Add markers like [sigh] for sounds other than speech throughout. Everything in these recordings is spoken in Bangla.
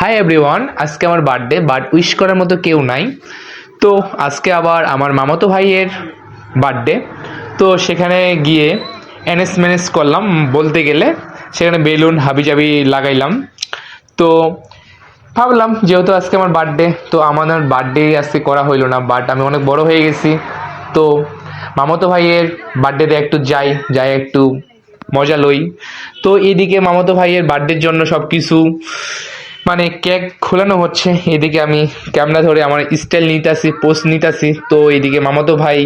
হাই এভরিওয়ান আজকে আমার বার্থডে বাট উইশ করার মতো কেউ নাই। তো আজকে আবার আমার মামাতো ভাইয়ের বার্থডে তো সেখানে গিয়ে এনএস ম্যানেজ করলাম, বলতে গেলে সেখানে বেলুন, হাবিজাবি লাগাইলাম। তো ভাবলাম, যেহেতু আজকে আমার বার্থডে তো আমাদের বার্থডে আজকে করা হইল না বাট আমি অনেক বড় হয়ে গেছি। তো মামাতো ভাইয়ের বার্থডেতে একটু যাই যাই একটু মজা লই। তো এদিকে মামাতো ভাইয়ের বার্থডের জন্য সব কিছু মানে কেক খোলানো হচ্ছে, এদিকে আমি ক্যামেরা ধরে আমার স্টাইল নিতেছি পোস্ট নিতেছি। তো এদিকে মামাতো ভাই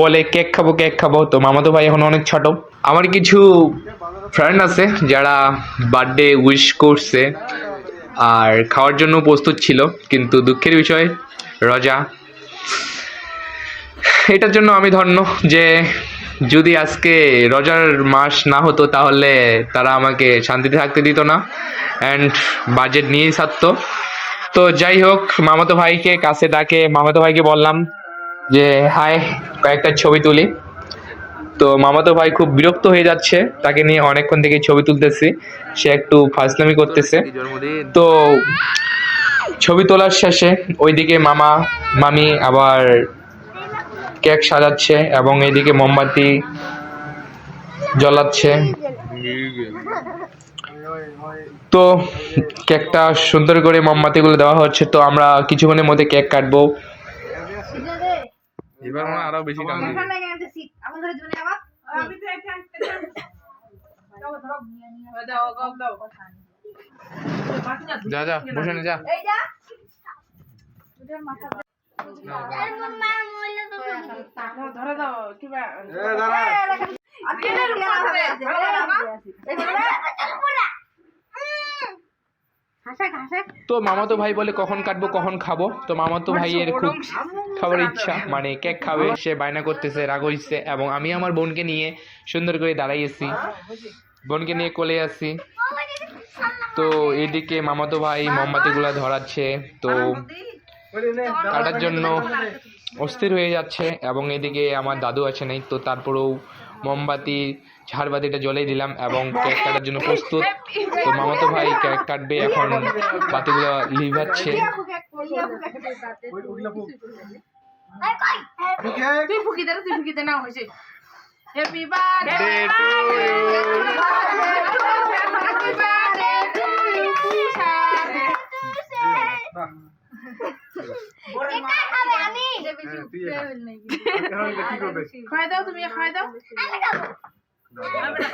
বলে, কেক খাব কেক খাব। তো মামাতো ভাই এখন অনেক ছোট। আমার কিছু ফ্রেন্ড আছে যারা বার্থডে উইশ করছে আর খাওয়ার জন্য প্রস্তুত ছিল, কিন্তু দুঃখের বিষয়, রজা। এটার জন্য আমি ধন্য যে যদি আজকে রজার মাস না হতো, তাহলে তারা আমাকে শান্তিতে থাকতে দিত না। অ্যান্ড বাজেট নিয়েই থাকতো তো যাই হোক, মামাতো ভাইকে কাছে ডাকে। মামাতো ভাইকে বললাম যে, হাই, কয়েকটা ছবি তুলি। তো মামাতো ভাই খুব বিরক্ত হয়ে যাচ্ছে। তাকে নিয়ে অনেকক্ষণ থেকে ছবি তুলতেছি। সে একটু ফাজলামি করতেছে। তো ছবি তোলার শেষে ওইদিকে মামা, মামি, আবার কেক সাজাচ্ছে এবং এদিকে মোমবাতি জ্বলাচ্ছে। তো কেকটা সুন্দর করে মোমবাতিগুলো দেওয়া হচ্ছে। তো আমরা কিছুক্ষণের মধ্যে কেক কাটবো। এবার আরও বেশি। যা যা বসে নে যা। তো মামাতো ভাই বলে কখন কাটবো, কখন খাব? তো মামাতো ভাইয়ের খুব খাবার ইচ্ছা মানে কেক খাবে, সে বায়না করতেছে, রাগ হইছে, এবং আমি আমার বোনকে নিয়ে সুন্দর করে দাঁড়াইয়েছি। বোনকে নিয়ে কোলে আসি তো এদিকে মামাতো ভাই মোমবাতিগুলো ধরাচ্ছে, তো কাটার জন্য অস্থির হয়ে যাচ্ছে এবং এদিকে আমার দাদু আছে নাই তো তারপরেও মোমবাতি ঝাড়বাতিটা জ্বলেই দিলাম এবং কেক কাটার জন্য প্রস্তুত। তো মামাতো ভাই কেক কাটবে এখন বাতিগুলো লিভাচ্ছে তুই ফুকি দে তুই ফুকি দে না হয়েছে। হ্যাপি Day to খাই দাও তুমি খাই দাও।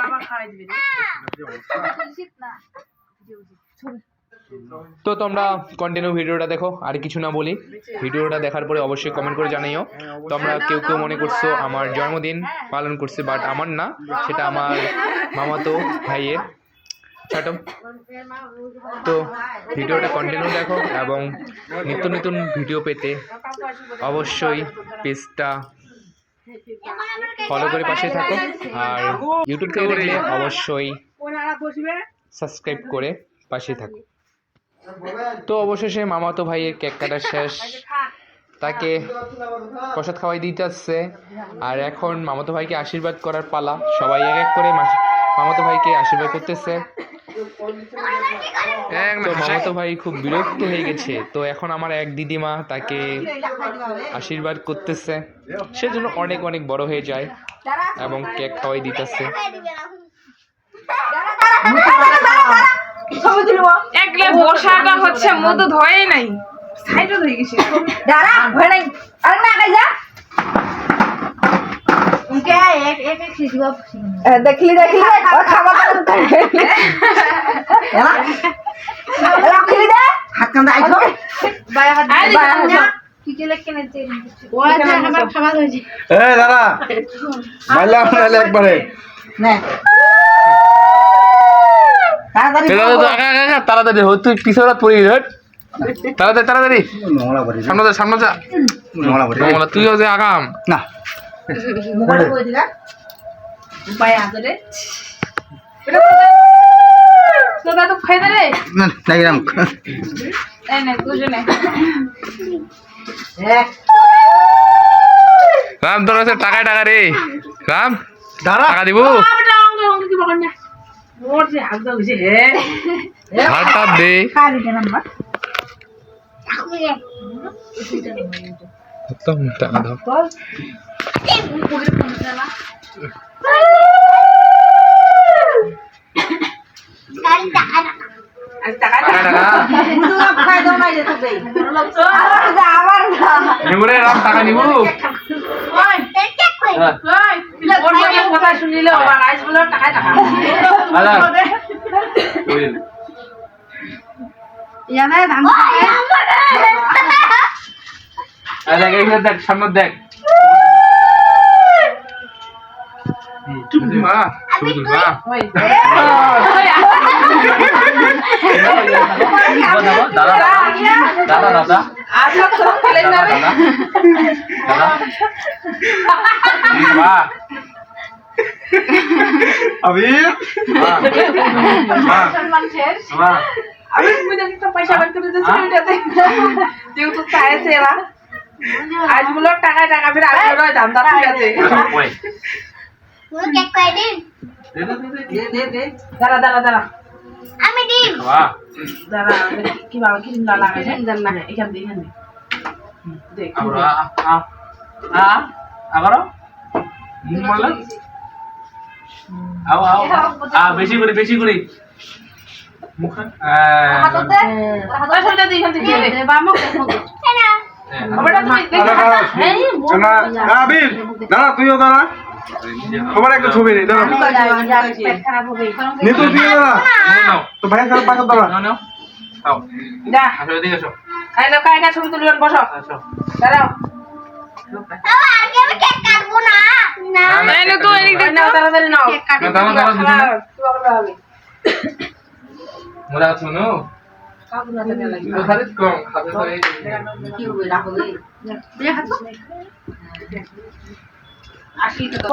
বাবা খাই দিবি। তো তোমরা কন্টিনিউ ভিডিওটা দেখো আর কিছু না বলি। ভিডিওটা দেখার পরে অবশ্যই কমেন্ট করে জানাইও তোমরা কেউ কেউ মনে করছ আমার জন্মদিন পালন করছে বাট আমার না সেটা আমার মামাতো ভাইয়ের ছোট। তো ভিডিওটা কন্টিনিউ দেখো এবং নিত্য নতুন ভিডিও পেতে অবশ্যই পেজটা ফলো করে পাশে থাকো। আর ইউটিউব থেকে দেখলে অবশ্যই সাবস্ক্রাইব করে পাশে থাকো। তো অবশেষে মামাতো ভাইয়ের কেক কাটা [laughs] শেষ। তাকে প্রসাদ খাওয়াই দিতে আসছে। আর এখন মামাতো ভাইকে আশীর্বাদ করার পালা। সবাই এক এক করে মামাতো ভাইকে আশীর্বাদ করতেছে। তো মামাতো ভাই খুব বিরক্ত হয়ে গেছে। তো এখন আমার এক দিদিমা তাকে আশীর্বাদ করতেছে। সেজন্য অনেক অনেক বড় হয়ে যায় এবং কেক খাওয়াই দিতেছে। একলে বসাটা হচ্ছে মধু ধয়ে নাই। সাইডও ধরে গেছে। নাহলে একবারে নে তাড়াতাড়ি দাদা, হো, তুই পিছনে পড়ি হট তাড়াতাড়ি তাড়াতাড়ি সামনে যা সামনে যা তুইও যে আগাম না মোবাইল কই দিলা উপায় আদরে দাদা তো খাই দে রে না দেখলাম এই নে দুজনে রাম তোর কাছে টাকা টাকা রে। রাম দাঁড়া। টাকা দিব? আবেটা অঙ্গ অঙ্গ কি বকন না মোর যে হাত দাও গেছে হে ধারটা দে। খালি কেন নাম্বার একদম টাকা দাও। হ্যাঁ। দেখ সামনে দেখ মা মা ওই দাদা দাদা দাদা আচ্ছা তো খেলে দাদা যাবে দাদা মা আবির মা মা মা আমি তুমি দেখি তো পয়সা বার করে যেহেতু চাইছে এরা আজ টাকা টাকা ফের আজ দামটা ঠিক আছে ওই দে দে দে। দাঁড়া দাঁড়া দাঁড়া। আমি ডিম মা দাঁড়া কীভাবে কি না লাগাইছে না এখান দিয়ে এখান দিয়ে। দেখ আমরা আ আ আবার বললা আও আও আ বেশি করে বেশি করে। মুখ পয়সাটা দিয়ে এখান থেকে। দে। আবার তুমি দাদা দাঁড়া। আবির দাঁড়া তুইও দাঁড়া। তোমার একটা ছবি নেই দাঁড়া পেট খারাপ হবে। নিতু তুইও দাঁড়া নাও তো ভাই সাহেব পাশে দাঁড়া নাও নাও। যা আসো এদিকে আসো। আই লোক কাকা ছবি তুলবেন বসো। আসো। দাঁড়াও। কেক কাটবো না। না না, দিয়ে না, দাঁড়াও, দাঁড়াও, না? তাহলে কি হবে রাখো রে আসি তো